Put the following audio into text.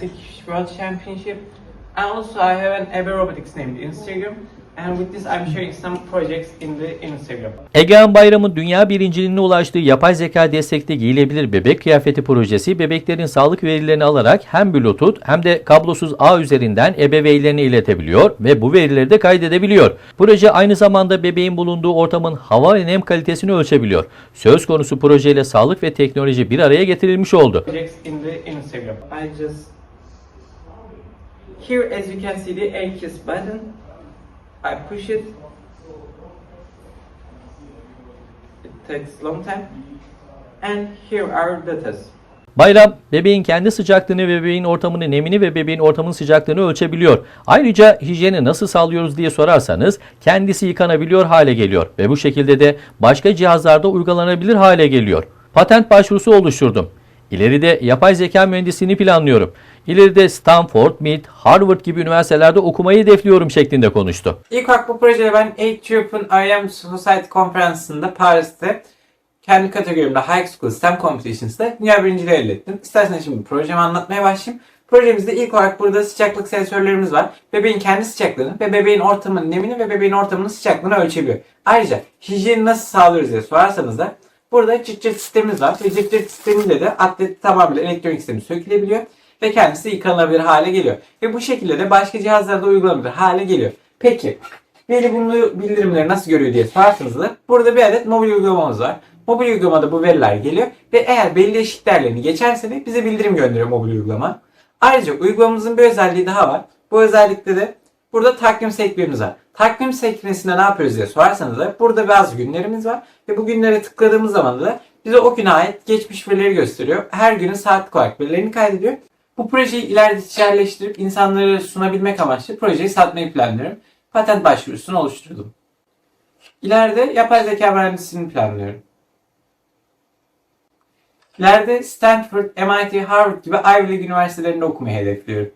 Gymnastics World Championship. And also I have an Ebe Robotics named Instagram. And with this I'm sharing some projects in the Instagram. Egehan Bayram'ın dünya birinciliğine ulaştığı yapay zeka destekli giyilebilir bebek kıyafeti projesi bebeklerin sağlık verilerini alarak hem Bluetooth hem de kablosuz ağ üzerinden ebeveynlerine iletebiliyor ve bu verileri de kaydedebiliyor. Proje aynı zamanda bebeğin bulunduğu ortamın hava ve nem kalitesini ölçebiliyor. Söz konusu projeyle sağlık ve teknoloji bir araya getirilmiş oldu. Projects in the Instagram. I just here as you can see the A kiss button. I push it. It takes long time. And here are datas. Bayram, bebeğin kendi sıcaklığını bebeğin ortamını, nemini ve bebeğin ortamının sıcaklığını ölçebiliyor. Ayrıca hijyeni nasıl sağlıyoruz diye sorarsanız kendisi yıkanabiliyor hale geliyor ve bu şekilde de başka cihazlarda uygulanabilir hale geliyor. Patent başvurusu oluşturdum. İleride yapay zeka mühendisliğini planlıyorum. İleride Stanford, MIT, Harvard gibi üniversitelerde okumayı hedefliyorum şeklinde konuştu. İlk olarak bu projede ben Ethiopian IM Society konferansında Paris'te kendi kategorimde High School STEM Competitions'da dünya birinciliği elde ettim. İsterseniz şimdi projemi anlatmaya başlayayım. Projemizde ilk olarak burada sıcaklık sensörlerimiz var. Bebeğin kendi sıcaklığını ve bebeğin ortamının nemini ve bebeğin ortamının sıcaklığını ölçebiliyor. Ayrıca hijyeni nasıl sağlıyoruz diye sorarsanız da burada cırt sistemimiz var. Ve cırt sistemiyle de atlet tamamıyla elektronik sistemi sökülebiliyor ve kendisi yıkanabilir hale geliyor. Ve bu şekilde de başka cihazlarda uygulanabilir hale geliyor. Peki Veli bunu bildirimleri nasıl görüyor diye sorarsanız da burada bir adet mobil uygulamamız var. Mobil uygulamada bu veriler geliyor ve eğer belli eşik değerlerini geçerse de bize bildirim gönderiyor mobil uygulama. Ayrıca uygulamamızın bir özelliği daha var. Bu özellikle de burada takvim sekmemiz var. Takvim sekmesinde ne yapıyoruz diye sorarsanız da burada bazı günlerimiz var ve bu günlere tıkladığımız zaman da bize o güne ait geçmiş verileri gösteriyor. Her günün saatlik olarak verilerini kaydediyor. Bu projeyi ileride ticarileştirip insanlara sunabilmek amaçlı projeyi satmayı planlıyorum. Patent başvurusunu oluşturdum. İleride yapay zeka mühendisliğini planlıyorum. İleride Stanford, MIT, Harvard gibi Ivy League üniversitelerinde okumayı hedefliyorum.